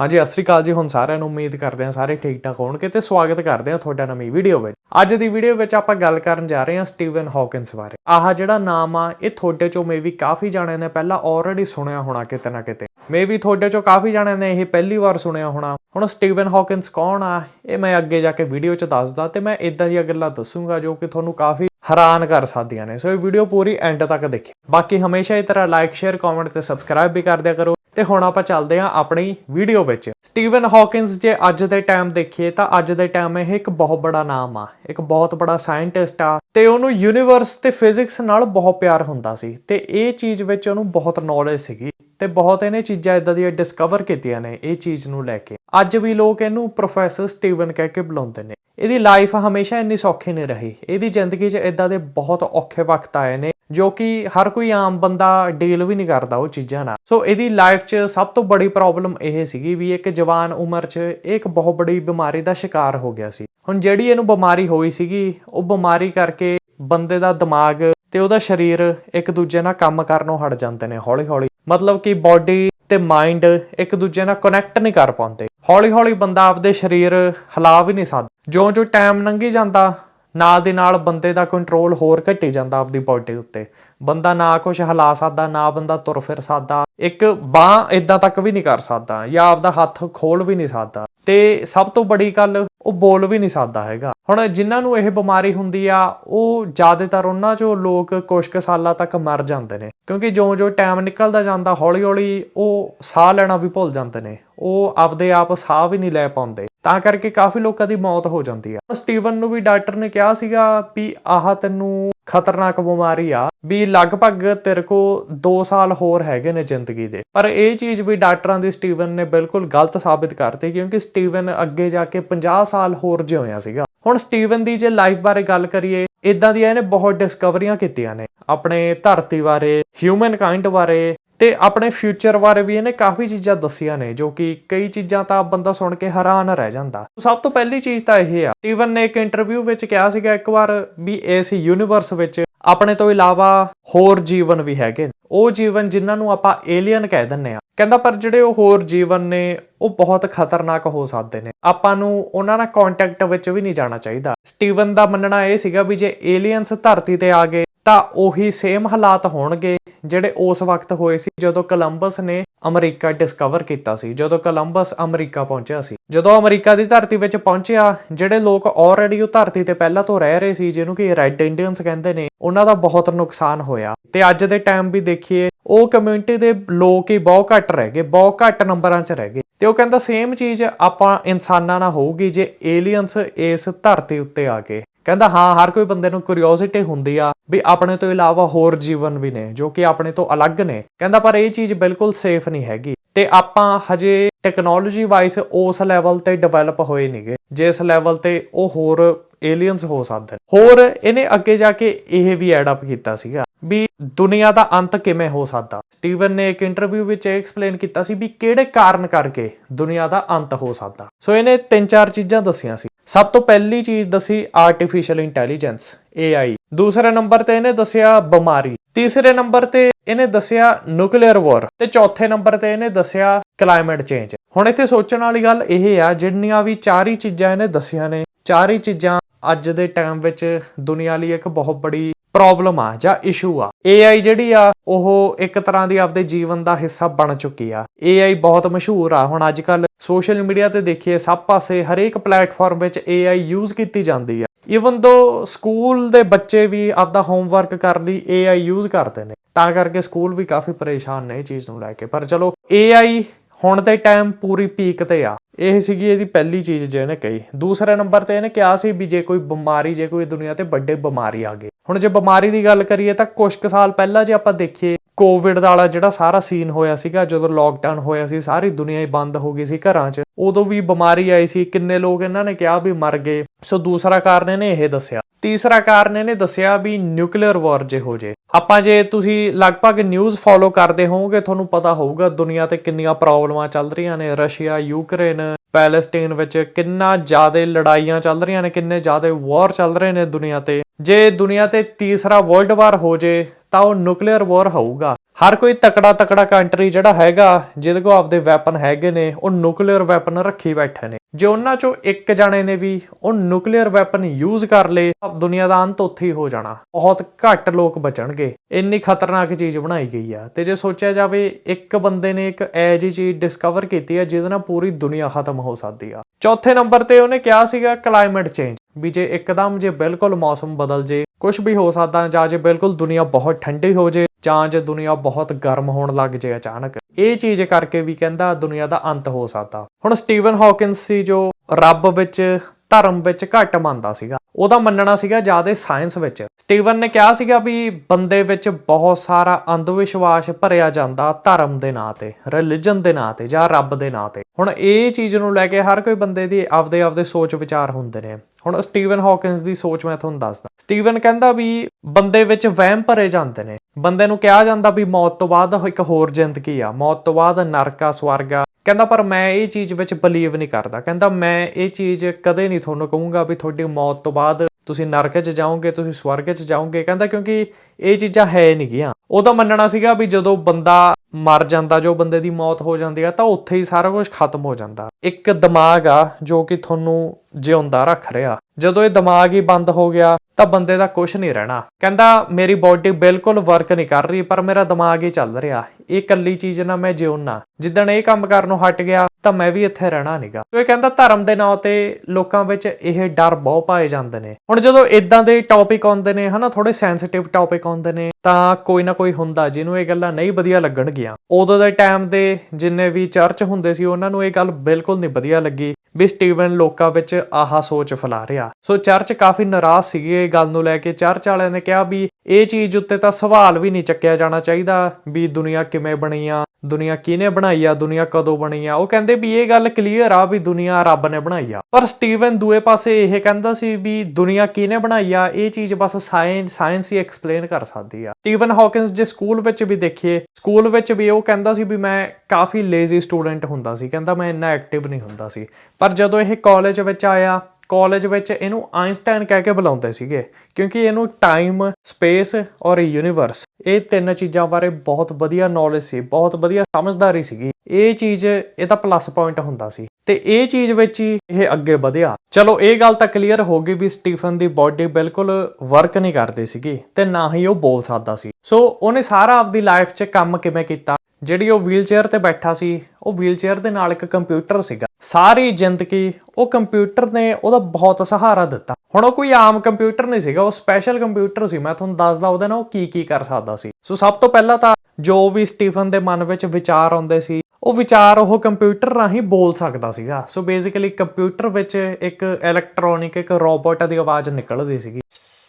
ਹਾਂਜੀ, ਸਤਿ ਸ਼੍ਰੀ ਅਕਾਲ ਜੀ। ਹੁਣ ਸਾਰਿਆਂ ਨੂੰ ਉਮੀਦ ਕਰਦੇ ਹਾਂ ਸਾਰੇ ਠੀਕ ਠਾਕ ਹੋਣਗੇ ਤੇ ਸਵਾਗਤ ਕਰਦੇ ਹਾਂ ਤੁਹਾਡਾ ਨਵੀਂ ਵੀਡੀਓ ਵਿੱਚ। ਅੱਜ ਦੀ ਵੀਡੀਓ ਵਿੱਚ ਆਪਾਂ ਗੱਲ ਕਰਨ ਜਾ ਰਹੇ ਹਾਂ ਸਟੀਵਨ ਹਾਕਿੰਸ ਬਾਰੇ। ਆਹ ਜਿਹੜਾ ਨਾਮ ਆ, ਇਹ ਤੁਹਾਡੇ ਚੋਂ ਮੇਬੀ ਕਾਫੀ ਜਾਣਿਆਂ ਨੇ ਪਹਿਲਾਂ ਆਲਰੇਡੀ ਸੁਣਿਆ ਹੋਣਾ ਕਿਤੇ ਨਾ ਕਿਤੇ। ਮੇਬੀ ਤੁਹਾਡੇ ਚੋਂ ਕਾਫੀ ਜਾਣਿਆਂ ਨੇ ਇਹ ਪਹਿਲੀ ਵਾਰ ਸੁਣਿਆ ਹੋਣਾ। ਹੁਣ ਸਟੀਵਨ ਹਾਕਿੰਸ ਕੌਣ ਆ, ਇਹ ਮੈਂ ਅੱਗੇ ਜਾ ਕੇ ਵੀਡੀਓ 'ਚ ਦੱਸਦਾ ਤੇ ਮੈਂ ਇਦਾਂ ਦੀਆਂ ਗੱਲਾਂ ਦੱਸੂਗਾ ਜੋ ਕਿ ਤੁਹਾਨੂੰ ਕਾਫੀ ਹੈਰਾਨ ਕਰ ਸਕਦੀਆਂ ਨੇ। ਸੋ ਇਹ ਵੀਡੀਓ ਪੂਰੀ ਐਂਡ ਤੱਕ ਦੇਖਿਓ। ਬਾਕੀ ਹਮੇਸ਼ਾ ਹੀ ਤਰ੍ਹਾਂ ਲਾਈਕ ਸ਼ੇਅਰ ਕਮੈਂਟ ਤੇ ਸਬਸਕ੍ਰਾਈਬ ਵੀ ਕਰ ਦਿਆ ਕਰੋ। ਤੇ ਹੁਣ ਆਪਾਂ ਚੱਲਦੇ ਹਾਂ ਆਪਣੀ ਵੀਡੀਓ ਵਿੱਚ। ਸਟੀਵਨ ਹਾਕਿੰਸ ਜੇ ਅੱਜ ਦੇ ਟਾਈਮ ਦੇਖੀਏ ਤਾਂ ਅੱਜ ਦੇ ਟਾਈਮ ਇਹ ਇੱਕ ਬਹੁਤ ਬੜਾ ਨਾਮ ਆ, ਇੱਕ ਬਹੁਤ ਬੜਾ ਸਾਇੰਟਿਸਟ ਆ ਤੇ ਉਹਨੂੰ ਯੂਨੀਵਰਸ ਤੇ ਫਿਜ਼ਿਕਸ ਨਾਲ ਬਹੁਤ ਪਿਆਰ ਹੁੰਦਾ ਸੀ ਤੇ ਇਹ ਚੀਜ਼ ਵਿੱਚ ਉਹਨੂੰ ਬਹੁਤ ਨੌਲੇਜ ਸੀਗੀ ਤੇ ਬਹੁਤ ਇਹਨੇ ਚੀਜ਼ਾਂ ਇਦਾਂ ਦੀਆਂ ਡਿਸਕਵਰ ਕੀਤੀਆਂ ਨੇ ਇਹ ਚੀਜ਼ ਨੂੰ ਲੈ ਕੇ। ਅੱਜ ਵੀ ਲੋਕ ਇਹਨੂੰ ਪ੍ਰੋਫੈਸਰ ਸਟੀਵਨ ਕਹਿ ਕੇ ਬੁਲਾਉਂਦੇ ਨੇ। ਇਹਦੀ ਲਾਈਫ ਹਮੇਸ਼ਾ ਇੰਨੀ ਸੌਖੀ ਨਹੀਂ ਰਹੀ, ਇਹਦੀ ਜ਼ਿੰਦਗੀ 'ਚ ਇਦਾਂ ਦੇ ਬਹੁਤ ਔਖੇ ਵਕਤ ਆਏ ਨੇ। ਜੋ ਕਿ ਹਰ ਕੋਈ ਆਮ ਬੰਦਾ ਡੀਲ ਵੀ ਨਹੀਂ ਕਰਦਾ ਉਹ ਚੀਜ਼ਾਂ ਨਾਲ। ਸੋ ਇਹਦੀ ਲਾਈਫ 'ਚ ਸਭ ਤੋਂ ਬੜੀ ਪ੍ਰੋਬਲਮ ਇਹ ਸੀਗੀ ਵੀ ਇੱਕ ਜਵਾਨ ਉਮਰ 'ਚ ਇਹ ਇੱਕ ਬਹੁਤ ਬੜੀ ਬਿਮਾਰੀ ਦਾ ਸ਼ਿਕਾਰ ਹੋ ਗਿਆ ਸੀ। ਹੁਣ ਜਿਹੜੀ ਇਹਨੂੰ ਬਿਮਾਰੀ ਹੋਈ ਸੀਗੀ, ਉਹ ਬਿਮਾਰੀ ਕਰਕੇ ਬੰਦੇ ਦਾ ਦਿਮਾਗ ਤੇ ਉਹਦਾ ਸਰੀਰ ਇੱਕ ਦੂਜੇ ਨਾਲ ਕੰਮ ਕਰਨੋਂ ਹਟ ਜਾਂਦੇ ਨੇ ਹੌਲੀ-ਹੌਲੀ। ਮਤਲਬ ਕਿ ਬਾਡੀ ਤੇ ਮਾਈਂਡ ਇੱਕ ਦੂਜੇ ਨਾਲ ਕਨੈਕਟ ਨਹੀਂ ਕਰ ਪਾਉਂਦੇ। ਹੌਲੀ-ਹੌਲੀ ਬੰਦਾ ਆਪਦੇ ਸਰੀਰ ਹਿਲਾ ਵੀ ਨਹੀਂ ਸਕਦਾ। ਜੋ ਜੋ ਟਾਈਮ ਲੰਘੀ ਜਾਂਦਾ ਨਾਲ ਦੀ ਨਾਲ ਬੰਦੇ ਦਾ ਕੰਟਰੋਲ ਹੋਰ ਘਟੀ ਜਾਂਦਾ ਆਪਦੀ ਬਾਡੀ ਉੱਤੇ। ਬੰਦਾ ਨਾ ਕੁਝ ਹਿਲਾ ਸਕਦਾ, ਨਾ ਬੰਦਾ ਤੁਰ ਫਿਰ ਸਕਦਾ। ਇੱਕ ਬਾਹ ਇਦਾਂ ਤੱਕ ਵੀ ਨਹੀਂ ਕਰ ਸਕਦਾ ਜਾਂ ਆਪਦਾ ਹੱਥ ਖੋਲ ਵੀ ਨਹੀਂ ਸਕਦਾ। ਤੇ ਸਭ ਤੋਂ ਬੜੀ ਗੱਲ, ਉਹ ਬੋਲ ਵੀ ਨਹੀਂ ਸਕਦਾ ਹੈਗਾ। ਹੁਣ ਜਿਨ੍ਹਾਂ ਨੂੰ ਇਹ ਬਿਮਾਰੀ ਹੁੰਦੀ ਆ, ਉਹ ਜ਼ਿਆਦਾਤਰ ਉਹਨਾਂ ਚੋਂ ਲੋਕ ਕੁਝ ਕੁ ਸਾਲਾਂ ਤੱਕ ਮਰ ਜਾਂਦੇ ਨੇ। ਕਿਉਂਕਿ ਜਿਉਂ-ਜਿਉਂ ਟਾਈਮ ਨਿਕਲਦਾ ਜਾਂਦਾ, ਹੌਲੀ-ਹੌਲੀ ਉਹ ਸਾਹ ਲੈਣਾ ਵੀ ਭੁੱਲ ਜਾਂਦੇ ਨੇ। ਉਹ ਆਪਦੇ ਆਪ ਸਾਹ ਵੀ ਨਹੀਂ ਲੈ ਪਾਉਂਦੇ। ਤਾਂ ਕਰਕੇ ਕਾਫੀ ਲੋਕਾਂ ਦੀ ਮੌਤ ਹੋ ਜਾਂਦੀ ਆ। ਸਟੀਵਨ ਨੂੰ ਵੀ ਡਾਕਟਰ ਨੇ ਕਿਹਾ ਸੀਗਾ ਵੀ ਆਹ ਤੈਨੂੰ ਖਤਰਨਾਕ ਬਿਮਾਰੀ ਆ, ਵੀ ਲਗਭਗ ਤੇਰੇ ਕੋ 2 ਸਾਲ ਹੋਰ ਹੈਗੇ ਨੇ ਜ਼ਿੰਦਗੀ ਦੇ। ਪਰ ਇਹ ਚੀਜ਼ ਵੀ ਡਾਕਟਰਾਂ ਦੀ ਸਟੀਵਨ ਨੇ ਬਿਲਕੁਲ ਗਲਤ ਸਾਬਿਤ ਕਰਤੀ ਕਿਉਂਕਿ ਸਟੀਵਨ ਅੱਗੇ ਜਾ ਕੇ 50 ਸਾਲ ਹੋਰ ਜਿਉਇਆ ਸੀਗਾ। ਹੁਣ ਸਟੀਵਨ ਦੀ ਜੇ ਲਾਈਫ ਬਾਰੇ ਗੱਲ ਕਰੀਏ ਇਦਾਂ ਦੀਆਂ ਇਹਨੇ ਬਹੁਤ ਡਿਸਕਵਰੀਆਂ ਕੀਤੀਆਂ ਨੇ। ਆਪਣੇ ਧਰਤੀ ਬਾਰੇ ਹਿਊਮਨ ਕਾਈਂਡ ਬਾਰੇ ਤੇ ਆਪਣੇ ਫਿਊਚਰ ਬਾਰੇ ਵੀ ਇਹਨੇ ਕਾਫੀ ਚੀਜ਼ਾਂ ਦੱਸੀਆਂ ਨੇ, ਜੋ ਕਿ ਕਈ ਚੀਜ਼ਾਂ ਤਾਂ ਬੰਦਾ ਸੁਣ ਕੇ ਹੈਰਾਨ ਰਹਿ ਜਾਂਦਾ। ਸਭ ਤੋਂ ਪਹਿਲੀ ਚੀਜ਼ ਤਾਂ ਇਹ ਆ, ਸਟੀਵਨ ਨੇ ਇੱਕ ਇੰਟਰਵਿਊ ਵਿੱਚ ਕਿਹਾ ਸੀਗਾ ਇੱਕ ਵਾਰ ਵੀ ਇਸ ਯੂਨੀਵਰਸ ਵਿੱਚ ਆਪਣੇ ਤੋਂ ਇਲਾਵਾ ਹੋਰ ਜੀਵਨ ਵੀ ਹੈਗੇ ਨੇ। ਉਹ ਜੀਵਨ ਜਿਨ੍ਹਾਂ ਨੂੰ ਆਪਾਂ ਏਲੀਅਨ ਕਹਿ ਦਿੰਨੇ ਆ ਕਹਿੰਦਾ ਪਰ ਜਿਹੜੇ ਉਹ ਹੋਰ ਜੀਵਨ ਨੇ, ਉਹ ਬਹੁਤ ਖਤਰਨਾਕ ਹੋ ਸਕਦੇ ਨੇ। ਆਪਾਂ ਨੂੰ ਉਹਨਾਂ ਨਾਲ ਕੰਟੈਕਟ ਵਿੱਚ ਵੀ ਨਹੀਂ ਜਾਣਾ ਚਾਹੀਦਾ। ਸਟੀਵਨ ਦਾ ਮੰਨਣਾ ਇਹ ਸੀਗਾ ਵੀ ਜੇ ਏਲੀਅਨਸ ਧਰਤੀ ਤੇ ਆ ਗਏ ਤਾਂ ਉਹੀ ਸੇਮ ਹਾਲਾਤ ਹੋਣਗੇ ਜਿਹੜੇ ਉਸ ਵਕਤ ਹੋਏ ਸੀ ਜਦੋਂ ਕੋਲੰਬਸ ਨੇ ਅਮਰੀਕਾ ਡਿਸਕਵਰ ਕੀਤਾ ਸੀ, ਜਦੋਂ ਕੋਲੰਬਸ ਅਮਰੀਕਾ ਪਹੁੰਚਿਆ ਸੀ। ਜਦੋਂ ਅਮਰੀਕਾ ਦੀ ਧਰਤੀ ਵਿੱਚ ਪਹੁੰਚਿਆ, ਜਿਹੜੇ ਲੋਕ ਆਲਰੇਡੀ ਉਹ ਧਰਤੀ ਤੇ ਪਹਿਲਾਂ ਤੋਂ ਰਹਿ ਰਹੇ ਸੀ, ਜਿਹਨੂੰ ਕਿ ਰੈੱਡ ਇੰਡੀਅਨਸ ਕਹਿੰਦੇ ਨੇ, ਉਹਨਾਂ ਦਾ ਬਹੁਤ ਨੁਕਸਾਨ ਹੋਇਆ। ਤੇ ਅੱਜ ਦੇ ਟਾਈਮ ਵੀ ਦੇਖੀਏ, ਉਹ ਕਮਿਊਨਿਟੀ ਦੇ ਲੋਕ ਹੀ ਬਹੁਤ ਘੱਟ ਰਹਿ ਗਏ, ਬਹੁਤ ਘੱਟ ਨੰਬਰਾਂ 'ਚ ਰਹਿ ਗਏ। ਤੇ ਉਹ ਕਹਿੰਦਾ ਸੇਮ ਚੀਜ਼ ਆਪਾਂ ਇਨਸਾਨਾਂ ਨਾਲ ਹੋਊਗੀ ਜੇ ਏਲੀਅਨਸ ਇਸ ਧਰਤੀ ਉੱਤੇ ਆ ਕੇ ਕਹਿੰਦਾ, ਹਾਂ, ਹਰ ਕੋਈ ਬੰਦੇ ਨੂੰ ਕਿਉਰਿਓਸਿਟੀ ਹੁੰਦੀ ਆ ਵੀ ਆਪਣੇ ਤੋਂ ਇਲਾਵਾ ਹੋਰ ਜੀਵਨ ਵੀ ਨੇ ਜੋ ਕਿ ਆਪਣੇ ਤੋਂ ਅਲੱਗ ਨੇ। ਕਹਿੰਦਾ, ਪਰ ਇਹ ਚੀਜ਼ ਬਿਲਕੁਲ ਸੇਫ ਨਹੀਂ ਹੈਗੀ ਤੇ ਆਪਾਂ ਹਜੇ ਟੈਕਨੋਲੋਜੀ ਵਾਈਸ ਉਸ ਲੈਵਲ ਤੇ ਡਿਵੈਲਪ ਹੋਏ ਨਹੀਂਗੇ ਜਿਸ ਲੈਵਲ ਤੇ ਉਹ ਹੋਰ ਏਲੀਅਨਸ ਹੋ ਸਕਦੇ ਹੋਰ ਇਹਨੇ ਅੱਗੇ ਜਾ ਕੇ ਇਹ ਵੀ ਐਡ ਅਪ ਕੀਤਾ ਸੀਗਾ। ਵੀ ਦੁਨੀਆ ਦਾ ਅੰਤ ਕਿਵੇਂ ਹੋ ਸਕਦਾ? ਸਟੀਵਨ ਨੇ ਇੱਕ ਇੰਟਰਵਿਊ ਵਿੱਚ ਐਕਸਪਲੇਨ ਕੀਤਾ ਸੀ ਵੀ ਕਿਹੜੇ ਕਾਰਨ ਕਰਕੇ ਦੁਨੀਆ ਦਾ ਅੰਤ ਹੋ ਸਕਦਾ। ਸੋ ਇਹਨੇ ਤਿੰਨ ਚਾਰ ਚੀਜ਼ਾਂ ਦੱਸੀਆਂ ਸੀ। ਸਭ ਤੋਂ ਪਹਿਲੀ ਚੀਜ਼ ਦੱਸੀ ਆਰਟੀਫੀਸ਼ੀਅਲ ਇੰਟੈਲੀਜੈਂਸ AI ਦੂਸਰੇ ਨੰਬਰ ਤੇ ਇਹਨੇ ਦੱਸਿਆ ਬਿਮਾਰੀ। ਤੀਸਰੇ ਨੰਬਰ ਤੇ ਇਹਨੇ ਦੱਸਿਆ ਨਿਊਕਲੀਅਰ ਵਾਰ ਤੇ ਚੌਥੇ ਨੰਬਰ ਤੇ ਇਹਨੇ ਦੱਸਿਆ ਕਲਾਈਮੇਟ ਚੇਂਜ ਹੁਣ ਇੱਥੇ ਸੋਚਣ ਵਾਲੀ ਗੱਲ ਇਹ ਆ, ਜਿੰਨੀਆਂ ਵੀ ਚਾਰ ਹੀ ਚੀਜ਼ਾਂ ਇਹਨੇ ਦੱਸੀਆਂ ਨੇ, ਚਾਰ ਹੀ ਚੀਜ਼ਾਂ ਅੱਜ ਦੇ ਟਾਈਮ ਵਿੱਚ ਦੁਨੀਆ ਲਈ ਇੱਕ ਬਹੁਤ ਬੜੀ ਪ੍ਰੋਬਲਮ ਆ ਜਾਂ ਇਸ਼ੂ ਆ। AI ਜਿਹੜੀ ਆ, ਉਹ ਇੱਕ ਤਰ੍ਹਾਂ ਦੀ ਆਪਦੇ ਜੀਵਨ ਦਾ ਹਿੱਸਾ ਬਣ ਚੁੱਕੀ ਆ। AI ਬਹੁਤ ਮਸ਼ਹੂਰ ਆ। ਹੁਣ ਅੱਜ ਕੱਲ ਸੋਸ਼ਲ ਮੀਡੀਆ ਤੇ ਦੇਖੀਏ, ਸਭ ਪਾਸੇ ਹਰੇਕ ਪਲੇਟਫਾਰਮ ਵਿੱਚ AI ਯੂਜ਼ ਕੀਤੀ ਜਾਂਦੀ ਆ। ਇਵਨ ਦੋ ਸਕੂਲ ਦੇ ਬੱਚੇ ਵੀ ਆਪਦਾ ਹੋਮਵਰਕ ਕਰਨ ਲਈ AI ਯੂਜ਼ ਕਰਦੇ ਨੇ, ਤਾਂ ਕਰਕੇ ਸਕੂਲ ਵੀ ਕਾਫੀ ਪਰੇਸ਼ਾਨ ਨੇ ਇਹ ਚੀਜ਼ ਨੂੰ ਲੈ ਕੇ। ਪਰ ਚਲੋ AI ਹੁਣ ਦੇ ਟਾਈਮ ਪੂਰੀ ਪੀਕ ਤੇ ਆ। ਇਹ ਸੀਗੀ ਇਹਦੀ ਪਹਿਲੀ ਚੀਜ਼ ਜਿਹਨੇ ਕਹੀ। ਦੂਸਰੇ ਨੰਬਰ ਤੇ ਇਹਨੇ ਕਿਹਾ ਸੀ ਵੀ ਜੇ ਕੋਈ ਬਿਮਾਰੀ, ਜੇ ਕੋਈ ਦੁਨੀਆ ਤੇ ਵੱਡੇ ਬਿਮਾਰੀ ਆ ਗਏ। ਹੁਣ ਜੇ ਬਿਮਾਰੀ ਦੀ ਗੱਲ ਕਰੀਏ ਤਾਂ ਕੁਝ ਕੁ ਸਾਲ ਪਹਿਲਾਂ ਜੇ ਆਪਾਂ ਦੇਖੀਏ ਕੋਵਿਡ ਦਾ ਵਾਲਾ ਜਿਹੜਾ ਸਾਰਾ ਸੀਨ ਹੋਇਆ ਸੀਗਾ, ਜਦੋਂ ਲੋਕਡਾਊਨ ਹੋਇਆ ਸੀ, ਸਾਰੀ ਦੁਨੀਆ ਹੀ ਬੰਦ ਹੋ ਗਈ ਸੀ ਘਰਾਂ 'ਚ। ਉਦੋਂ ਵੀ ਬਿਮਾਰੀ ਆਈ ਸੀ, ਕਿੰਨੇ ਲੋਕ ਇਹਨਾਂ ਨੇ ਕਿਹਾ ਵੀ ਮਰ ਗਏ। ਸੋ ਦੂਸਰਾ ਕਾਰਨ ਇਹਨੇ ਇਹ ਦੱਸਿਆ। ਤੀਸਰਾ ਕਾਰਨ ਇਹਨੇ ਦੱਸਿਆ ਵੀ ਨਿਊਕਲੀਅਰ ਵਾਰ ਜੇ ਹੋ ਜੇ। ਆਪਾਂ ਜੇ ਤੁਸੀਂ ਲਗਭਗ ਨਿਊਜ਼ ਫੋਲੋ ਕਰਦੇ ਹੋਵੋਗੇ, ਤੁਹਾਨੂੰ ਪਤਾ ਹੋਊਗਾ ਦੁਨੀਆ ਤੇ ਕਿੰਨੀਆਂ ਪ੍ਰੋਬਲਮਾਂ ਚੱਲ ਰਹੀਆਂ ਨੇ। ਰਸ਼ੀਆ, ਯੂਕਰੇਨ ਪੈਲੇਸਟੀਨ ਵਿੱਚ ਕਿੰਨਾ ਜ਼ਿਆਦਾ ਲੜਾਈਆਂ ਚੱਲ ਰਹੀਆਂ ਨੇ, ਕਿੰਨੇ ਜ਼ਿਆਦਾ ਵਾਰ ਚੱਲ ਰਹੇ ਨੇ ਦੁਨੀਆ ਤੇ। ਜੇ ਦੁਨੀਆ ਤੇ ਤੀਸਰਾ ਵਰਲਡ ਵਾਰ ਹੋ ਜੇ, ਤਾਂ ਉਹ ਨਿਊਕਲੀਅਰ ਵਾਰ ਹੋਊਗਾ। ਹਰ ਕੋਈ ਤਕੜਾ ਤਕੜਾ ਕੰਟਰੀ ਜਿਹੜਾ ਹੈਗਾ, ਜਿਹਦੇ ਕੋਲ ਆਪਦੇ ਵੈਪਨ ਹੈਗੇ ਨੇ, ਉਹ ਨਿਊਕਲੀਅਰ ਵੈਪਨ ਰੱਖੀ ਬੈਠੇ ਨੇ। ਜੇ ਉਹਨਾਂ ਚੋਂ ਇੱਕ ਜਣੇ ਨੇ ਵੀ ਉਹ ਨਿਊਕਲੀਅਰ ਵੈਪਨ ਯੂਜ਼ ਕਰ ਲੇ ਤਾਂ ਦੁਨੀਆ ਦਾ ਅੰਤ ਉੱਥੇ ਹੀ ਹੋ ਜਾਣਾ। ਬਹੁਤ ਘੱਟ ਲੋਕ ਬਚਣਗੇ। ਇੰਨੀ ਖਤਰਨਾਕ ਚੀਜ਼ ਬਣਾਈ ਗਈ ਆ। ਤੇ ਜੇ ਸੋਚਿਆ ਜਾਵੇ, ਇੱਕ ਬੰਦੇ ਨੇ ਇੱਕ ਐ ਜੀ ਚੀਜ਼ ਡਿਸਕਵਰ ਕੀਤੀ ਹੈ ਜਿਹਦੇ ਨਾਲ ਪੂਰੀ ਦੁਨੀਆ ਖਤਮ ਹੋ ਸਕਦੀ ਆ। ਚੌਥੇ ਨੰਬਰ ਤੇ ਉਹਨੇ ਕਿਹਾ ਸੀਗਾ ਕਲਾਈਮੇਟ ਚੇਂਜ ਵੀ ਜੇ ਇੱਕਦਮ ਜੇ ਬਿਲਕੁਲ ਮੌਸਮ ਬਦਲ ਜੇ ਕੁਝ ਵੀ ਹੋ ਸਕਦਾ, ਜਾਂ ਜੇ ਬਿਲਕੁਲ ਦੁਨੀਆ ਬਹੁਤ ਠੰਡੀ ਹੋ ਜੇ, ਜਾਂ ਜੇ ਦੁਨੀਆ ਬਹੁਤ ਗਰਮ ਹੋਣ ਲੱਗ ਜੇ ਅਚਾਨਕ, ਇਹ ਚੀਜ਼ ਕਰਕੇ ਵੀ ਕਹਿੰਦਾ ਦੁਨੀਆ ਦਾ ਅੰਤ ਹੋ ਸਕਦਾ। ਹੁਣ ਸਟੀਵਨ ਹਾਕਿੰਸ ਸੀ ਜੋ ਰੱਬ ਵਿੱਚ, ਧਰਮ ਵਿੱਚ ਘੱਟ ਮੰਨਦਾ ਸੀਗਾ। ਉਹਦਾ ਮੰਨਣਾ ਸੀਗਾ ਜ਼ਿਆਦਾ ਸਾਇੰਸ ਵਿੱਚ। ਸਟੀਵਨ ਨੇ ਕਿਹਾ ਸੀਗਾ ਵੀ ਬੰਦੇ ਵਿੱਚ ਬਹੁਤ ਸਾਰਾ ਅੰਧ ਵਿਸ਼ਵਾਸ ਭਰਿਆ ਜਾਂਦਾ ਧਰਮ ਦੇ ਨਾਂ ਤੇ ਰਿਲੀਜਨ ਦੇ ਨਾਂ ਤੇ ਜਾਂ ਰੱਬ ਦੇ ਨਾਂ ਤੇ। ਹੁਣ ਇਹ ਚੀਜ਼ ਨੂੰ ਲੈ ਕੇ ਹਰ ਕੋਈ ਬੰਦੇ ਦੀ ਆਪਦੇ ਆਪਦੇ ਸੋਚ ਵਿਚਾਰ ਹੁੰਦੇ ਨੇ। ਹੁਣ ਸਟੀਵਨ ਹਾਕਿੰਸ ਦੀ ਸੋਚ ਮੈਂ ਤੁਹਾਨੂੰ ਦੱਸਦਾ। ਸਟੀਵਨ ਕਹਿੰਦਾ ਵੀ ਬੰਦੇ ਵਿੱਚ ਵਹਿਮ ਭਰੇ ਜਾਂਦੇ ਨੇ। ਬੰਦੇ ਨੂੰ ਕਿਹਾ ਜਾਂਦਾ ਵੀ ਮੌਤ ਤੋਂ ਬਾਅਦ ਇੱਕ ਹੋਰ ਜ਼ਿੰਦਗੀ ਆ? ਮੌਤ ਤੋਂ ਬਾਅਦ ਨਰਕਾ, ਸਵਰਗਾ ਕਹਿੰਦਾ, ਪਰ ਮੈਂ ਇਹ ਚੀਜ਼ ਵਿੱਚ ਬਲੀਵ ਨਹੀਂ ਕਰਦਾ। ਕਹਿੰਦਾ, ਮੈਂ ਇਹ ਚੀਜ਼ ਕਦੇ ਨਹੀਂ ਤੁਹਾਨੂੰ ਕਹੂੰਗਾ ਵੀ ਤੁਹਾਡੀ ਮੌਤ ਤੋਂ ਬਾਅਦ ਤੁਸੀਂ ਨਰਕ 'ਚ ਜਾਓਗੇ, ਤੁਸੀਂ ਸਵਰਗ 'ਚ ਜਾਓਗੇ। ਕਹਿੰਦਾ, ਕਿਉਂਕਿ ਇਹ ਚੀਜ਼ਾਂ ਹੈ ਨਹੀਂ ਗਿਆ। ਉਹਦਾ ਮੰਨਣਾ ਸੀਗਾ ਵੀ ਜਦੋਂ ਬੰਦਾ ਮਰ ਜਾਂਦਾ, ਜੋ ਬੰਦੇ ਦੀ ਮੌਤ ਹੋ ਜਾਂਦੀ ਆ, ਤਾਂ ਉੱਥੇ ਹੀ ਸਾਰਾ ਕੁਝ ਖਤਮ ਹੋ ਜਾਂਦਾ। ਇੱਕ ਦਿਮਾਗ ਆ ਜੋ ਕਿ ਤੁਹਾਨੂੰ ਜਿਉਂਦਾ ਰੱਖ ਰਿਹਾ। ਜਦੋਂ ਇਹ ਦਿਮਾਗ ਹੀ ਬੰਦ ਹੋ ਗਿਆ, ਤਾਂ ਬੰਦੇ ਦਾ ਕੁਝ ਨਹੀਂ ਰਹਿਣਾ। ਕਹਿੰਦਾ, ਮੇਰੀ ਬਾਡੀ ਬਿਲਕੁਲ ਵਰਕ ਨਹੀਂ ਕਰ ਰਹੀ, ਪਰ ਮੇਰਾ ਦਿਮਾਗ ਹੀ ਚੱਲ ਰਿਹਾ। ਇਹ ਕੱਲੀ ਚੀਜ਼ ਨਾ ਮੈਂ ਜਿਉਣਾ ਜਿੱਦਣ ਇਹ ਕੰਮ ਕਰਨੋਂ ਹਟ ਗਿਆ, ਤਾਂ ਮੈਂ ਵੀ ਇੱਥੇ ਰਹਿਣਾ ਨਹੀਂਗਾ ਤੇ ਕਹਿੰਦਾ, ਧਰਮ ਦੇ ਨਾਂ ਤੇ ਲੋਕਾਂ ਵਿੱਚ ਇਹ ਡਰ ਬਹੁਤ ਪਾਏ ਜਾਂਦੇ ਨੇ। ਹੁਣ ਜਦੋਂ ਇਦਾਂ ਦੇ ਟੌਪਿਕ ਆਉਂਦੇ ਨੇ, ਹਨਾ ਥੋੜੇ ਸੈਂਸਿਟਿਵ ਟੌਪਿਕ ਆਉਂਦੇ ਨੇ, ਤਾਂ ਕੋਈ ਨਾ ਕੋਈ ਹੁੰਦਾ, ਜਿਹਨੂੰ ਇਹ ਗੱਲਾਂ ਨਹੀਂ ਵਧੀਆ ਲੱਗਣਗੀਆਂ। ਉਦੋਂ ਦੇ ਟਾਈਮ ਦੇ ਜਿੰਨੇ ਵੀ ਚਰਚ ਹੁੰਦੇ ਸੀ, ਉਹਨਾਂ ਨੂੰ ਇਹ ਗੱਲ ਬਿਲਕੁਲ ਨਹੀਂ ਵਧੀਆ ਲੱਗੀ। ਵੀ ਸਟੀਵਨ ਲੋਕਾਂ ਵਿੱਚ ਆਹ ਸੋਚ ਫੈਲਾ ਰਿਹਾ। ਸੋ ਚਰਚ ਕਾਫੀ ਨਾਰਾਜ਼ ਸੀਗੇ ਇਹ ਗੱਲ ਨੂੰ ਲੈ ਕੇ। ਚਰਚ ਵਾਲਿਆਂ ਨੇ ਕਿਹਾ ਵੀ ਇਹ ਚੀਜ਼ ਉੱਤੇ ਤਾਂ ਸਵਾਲ ਵੀ ਨਹੀਂ ਚੱਕਿਆ ਜਾਣਾ ਚਾਹੀਦਾ ਵੀ ਦੁਨੀਆ ਕਿਵੇਂ ਬਣੀ ਆ, ਦੁਨੀਆ ਕਿਹਨੇ ਬਣਾਈ ਆ, ਦੁਨੀਆ ਕਦੋਂ ਬਣੀ ਆ। ਉਹ ਕਹਿੰਦੇ ਵੀ ਇਹ ਗੱਲ ਕਲੀਅਰ ਆ ਵੀ ਦੁਨੀਆ ਰੱਬ ਨੇ ਬਣਾਈ ਆ। ਪਰ ਸਟੀਵਨ ਦੂਏ ਪਾਸੇ ਇਹ ਕਹਿੰਦਾ ਸੀ ਵੀ ਦੁਨੀਆ ਕਿਹਨੇ ਬਣਾਈ ਆ, ਇਹ ਚੀਜ਼ ਬਸ ਸਾਇੰਸ ਸਾਇੰਸ ਹੀ ਐਕਸਪਲੇਨ ਕਰ ਸਕਦੀ ਆ। ਸਟੀਵਨ ਹਾਕਿੰਸ ਜੇ ਸਕੂਲ ਵਿੱਚ ਵੀ ਦੇਖੀਏ, ਸਕੂਲ ਵਿੱਚ ਵੀ ਉਹ ਕਹਿੰਦਾ ਸੀ ਵੀ ਮੈਂ ਕਾਫੀ ਲੇਜ਼ੀ ਸਟੂਡੈਂਟ ਹੁੰਦਾ ਸੀ। ਕਹਿੰਦਾ ਮੈਂ ਇੰਨਾ ਐਕਟਿਵ ਨਹੀਂ ਹੁੰਦਾ ਸੀ। ਪਰ ਜਦੋਂ ਇਹ ਕਾਲਜ ਵਿੱਚ ਆਇਆ ਕਾਲਜ ਵਿੱਚ ਇਹਨੂੰ ਆਇਨਸਟਾਈਨ ਕਹਿ ਕੇ ਬੁਲਾਉਂਦੇ ਸੀਗੇ, ਕਿਉਂਕਿ ਇਹਨੂੰ ਟਾਈਮ ਸਪੇਸ ਔਰ ਯੂਨੀਵਰਸ ਇਹ ਤਿੰਨ ਚੀਜ਼ਾਂ ਬਾਰੇ ਬਹੁਤ ਵਧੀਆ ਨੌਲੇਜ ਸੀ, ਬਹੁਤ ਵਧੀਆ ਸਮਝਦਾਰੀ ਸੀਗੀ। ਇਹ ਚੀਜ਼ ਇਹਦਾ ਪਲੱਸ ਪੁਆਇੰਟ ਹੁੰਦਾ ਸੀ। ਤੇ ਇਹ ਚੀਜ਼ ਵਿੱਚ ਹੀ ਇਹ ਅੱਗੇ ਵਧਿਆ। ਚਲੋ, ਇਹ ਗੱਲ ਤਾਂ ਕਲੀਅਰ ਹੋ ਗਈ ਵੀ ਸਟੀਫਨ ਦੀ ਬਾਡੀ ਬਿਲਕੁਲ ਵਰਕ ਨਹੀਂ ਕਰਦੀ ਸੀਗੀ ਤੇ ਨਾ ਹੀ ਉਹ ਬੋਲ ਸਕਦਾ ਸੀ। ਸੋ ਉਹਨੇ ਸਾਰਾ ਆਪਦੀ ਲਾਈਫ 'ਚ ਕੰਮ ਕਿਵੇਂ ਕੀਤਾ? ਜਿਹੜੀ ਉਹ ਵੀਲਚੇਅਰ ਤੇ ਬੈਠਾ ਸੀ, ਉਹ ਵੀਲਚੇਅਰ ਦੇ ਨਾਲ ਇੱਕ ਕੰਪਿਊਟਰ ਸੀਗਾ। ਸਾਰੀ ਜ਼ਿੰਦਗੀ ਉਹ ਕੰਪਿਊਟਰ ਨੇ ਉਹਦਾ ਬਹੁਤ ਸਹਾਰਾ ਦਿੱਤਾ। ਹੁਣ ਉਹ ਕੋਈ ਆਮ ਕੰਪਿਊਟਰ ਨਹੀਂ ਸੀਗਾ ਉਹ ਸਪੈਸ਼ਲ ਕੰਪਿਊਟਰ ਸੀ। ਮੈਂ ਤੁਹਾਨੂੰ ਦੱਸਦਾ ਉਹਦੇ ਨਾਲ ਉਹ ਕੀ ਕੀ ਕਰ ਸਕਦਾ ਸੀ। ਸੋ ਸਭ ਤੋਂ ਪਹਿਲਾਂ ਤਾਂ ਜੋ ਵੀ ਸਟੀਫਨ ਦੇ ਮਨ ਵਿੱਚ ਵਿਚਾਰ ਆਉਂਦੇ ਸੀ ਉਹ ਵਿਚਾਰ ਉਹ ਕੰਪਿਊਟਰ ਰਾਹੀਂ ਬੋਲ ਸਕਦਾ ਸੀਗਾ। ਸੋ ਬੇਸਿਕਲੀ ਕੰਪਿਊਟਰ ਵਿੱਚ ਇੱਕ ਇਲੈਕਟ੍ਰੋਨਿਕ ਇੱਕ ਰੋਬੋਟ ਦੀ ਆਵਾਜ਼ ਨਿਕਲਦੀ ਸੀਗੀ।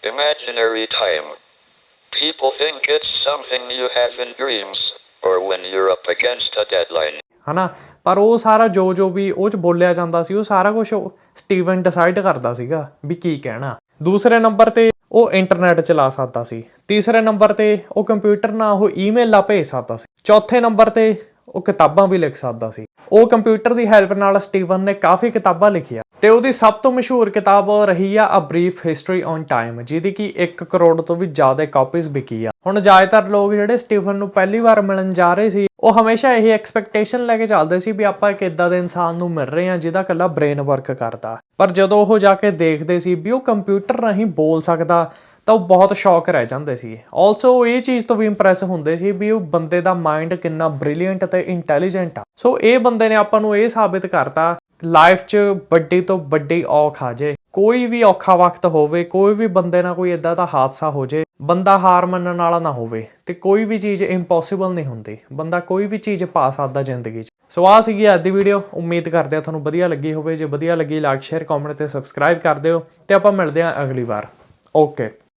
Imaginary time. People think it's something you have in dreams, or when you're up against a deadline. ਹਨਾ? ਪਰ ਉਹ ਸਾਰਾ ਜੋ ਜੋ ਵੀ ਉਹ ਚ ਬੋਲਿਆ ਜਾਂਦਾ ਸੀ, ਉਹ ਸਾਰਾ ਕੁਝ ਸਟੀਵਨ ਡਿਸਾਈਡ ਕਰਦਾ ਸੀਗਾ ਵੀ ਕੀ ਕਹਿਣਾ। ਦੂਸਰੇ ਨੰਬਰ ਤੇ ਉਹ ਇੰਟਰਨੈਟ ਚਲਾ ਸਕਦਾ ਸੀ। ਤੀਸਰੇ ਨੰਬਰ ਤੇ ਉਹ ਕੰਪਿਊਟਰ ਨਾਲ ਉਹ ਈਮੇਲਾਂ ਭੇਜ ਸਕਦਾ ਸੀ। ਚੌਥੇ ਨੰਬਰ ਤੇ ਉਹ ਕਿਤਾਬਾਂ ਵੀ ਲਿਖ ਸਕਦਾ ਸੀ। ਉਹ ਕੰਪਿਊਟਰ ਦੀ ਹੈਲਪ ਨਾਲ ਸਟੀਵਨ ਨੇ ਕਾਫੀ ਕਿਤਾਬਾਂ ਲਿਖੀਆਂ ਤੇ ਉਹਦੀ ਸਭ ਤੋਂ ਮਸ਼ਹੂਰ ਕਿਤਾਬ ਰਹੀ ਆ a brief history on time ਜਿਹਦੀ ਕਿ 1 ਕਰੋੜ ਤੋਂ ਵੀ ਜ਼ਿਆਦਾ ਕਾਪੀਜ਼ ਵਿਕੀ ਆ। ਹੁਣ ਜ਼ਿਆਦਾਤਰ ਲੋਕ ਜਿਹੜੇ ਸਟੀਫਨ ਨੂੰ ਪਹਿਲੀ ਵਾਰ ਮਿਲਣ ਜਾ ਰਹੇ ਸੀ ਉਹ ਹਮੇਸ਼ਾ ਇਹ ਐਕਸਪੈਕਟੇਸ਼ਨ ਲੈ ਕੇ ਚੱਲਦੇ ਸੀ ਵੀ ਆਪਾਂ ਇੱਕ ਇਦਾਂ ਦੇ ਇਨਸਾਨ ਨੂੰ ਮਿਲ ਰਹੇ ਹਾਂ ਜਿਹਦਾ ਕੱਲਾ ਬ੍ਰੇਨ ਵਰਕ ਕਰਦਾ। ਪਰ ਜਦੋਂ ਉਹ ਜਾ ਕੇ ਦੇਖਦੇ ਸੀ ਵੀ ਉਹ ਕੰਪਿਊਟਰ ਰਾਹੀਂ ਬੋਲ ਸਕਦਾ, ਤਾਂ ਉਹ ਬਹੁਤ ਸ਼ੌਕ ਰਹਿ ਜਾਂਦੇ ਸੀ। ਆਲਸੋ ਇਹ ਚੀਜ਼ ਤੋਂ ਵੀ ਇੰਪ੍ਰੈਸ ਹੁੰਦੇ ਸੀ ਵੀ ਉਹ ਬੰਦੇ ਦਾ ਮਾਈਂਡ ਕਿੰਨਾ ਬ੍ਰਿਲੀਅੰਟ ਅਤੇ ਇੰਟੈਲੀਜੈਂਟ ਆ। ਸੋ ਇਹ ਬੰਦੇ ਨੇ ਆਪਾਂ ਨੂੰ ਇਹ ਸਾਬਿਤ ਕਰਤਾ ਲਾਈਫ 'ਚ ਵੱਡੀ ਤੋਂ ਵੱਡੀ ਔਖ ਆ ਜੇ। ਕੋਈ ਵੀ ਔਖਾ ਵਕਤ ਹੋਵੇ, ਕੋਈ ਵੀ ਬੰਦੇ ਨਾਲ ਕੋਈ ਇਦਾਂ ਦਾ ਹਾਦਸਾ ਹੋ ਜੇ, ਬੰਦਾ ਹਾਰ ਮੰਨਣ ਵਾਲਾ ਨਾ ਹੋਵੇ ਤੇ ਕੋਈ ਵੀ ਚੀਜ਼ ਇੰਪੋਸੀਬਲ ਨਹੀਂ ਹੁੰਦੀ। ਬੰਦਾ ਕੋਈ ਵੀ ਚੀਜ਼ ਪਾ ਸਕਦਾ ਜ਼ਿੰਦਗੀ 'ਚ। ਸੋ ਆ ਸੀਗੀ ਅੱਜ ਦੀ ਵੀਡੀਓ ਉਮੀਦ ਕਰਦੇ ਆ ਤੁਹਾਨੂੰ ਵਧੀਆ ਲੱਗੀ ਹੋਵੇ। ਜੇ ਵਧੀਆ ਲੱਗੀ ਲਾਈਕ ਸ਼ੇਅਰ ਕਮੈਂਟ ਤੇ ਸਬਸਕ੍ਰਾਈਬ ਕਰ ਦਿਓ ਤੇ ਆਪਾਂ ਮਿਲਦੇ ਆ ਅਗਲੀ ਵਾਰ। ਓਕੇ